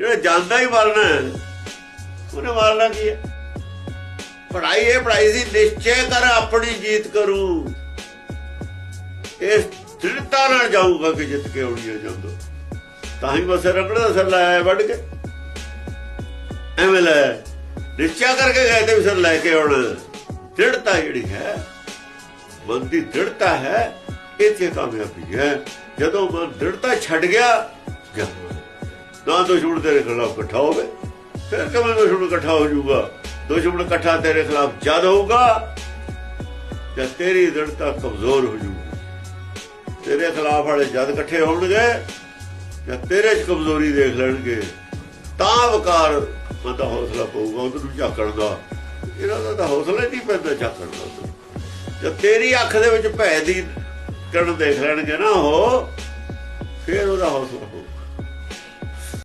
ਜਿਹੜਾ ਜਾਂਦਾ ਹੀ ਮਰਨਾ ਉਹਨੇ ਮਾਰਨਾ ਕੀ ਹੈ? ਪੜਾਈ ਇਹ ਪੜਾਈ ਸੀ, ਨਿਸ਼ਚੈ ਕਰ ਆਪਣੀ ਜੀਤ ਕਰੂ। ਇਸ ਦ੍ਰਿੜਤਾ ਨਾਲ ਜਾਊਗਾ ਕਿ ਜਿੱਤ ਕੇ ਆਉਣੀ ਹੈ ਜਦੋਂ। ਤਾਂ ਹੀ ਬਸ ਰਗੜ ਸਰ ਲਾਇਆ ਵੱਢ ਕੇ। ਐਵੇਂ ਲੈ ਨਿਸ਼ਚੈ ਕਰਕੇ ਗਏ ਤੇ ਵੀ ਸਰ ਲੈ ਕੇ ਆਉਣਾ ਦ੍ਰਿੜਤਾ ਜਿਹੜੀ ਹੈ, ਮਨ ਦੀ ਦ੍ਰਿੜਤਾ ਹੈ, ਇਹ ਇੱਥੇ ਕਾਮਯਾਬੀ ਹੈ। ਜਦੋਂ ਮਨ ਦ੍ਰਿੜਤਾ ਛੱਡ ਗਿਆ ਗਿਆ ਨਾ ਦੁਸ਼ਮਣ ਤੇਰੇ ਖਿਲਾਫ ਇਕੱਠਾ ਹੋਵੇ, ਫਿਰ ਕਿਵੇਂ ਦੁਸ਼ਮਣ ਇਕੱਠਾ ਹੋ ਜਾਊਗਾ? ਦੁਸ਼ਮਣ ਇਕੱਠਾ ਤੇਰੇ ਖਿਲਾਫ ਜਦ ਹੋਊਗਾ, ਜਦ ਤੇਰੀ ਦ੍ਰਿੜਤਾ ਕਮਜ਼ੋਰ ਹੋ ਜਾਊਗੀ। ਤੇਰੇ ਖਿਲਾਫ ਵਾਲੇ ਜਦ ਇਕੱਠੇ ਹੋਣਗੇ, ਜਦ ਤੇਰੇ 'ਚ ਕਮਜ਼ੋਰੀ ਦੇਖ ਲੈਣਗੇ, ਤਾਂ ਵਕਾਰ ਦਾ ਹੌਸਲਾ ਪਊਗਾ, ਉਹਨੂੰ ਝਾਕਣ ਦਾ। ਇਹਨਾਂ ਦਾ ਤਾਂ ਹੌਸਲਾ ਨਹੀਂ ਪੈਂਦਾ ਝਾਕਣ ਦਾ। ਜਦ ਤੇਰੀ ਅੱਖ ਦੇ ਵਿੱਚ ਭੈ ਦੀ ਕਿਰਨ ਦੇਖ ਲੈਣਗੇ ਨਾ ਉਹ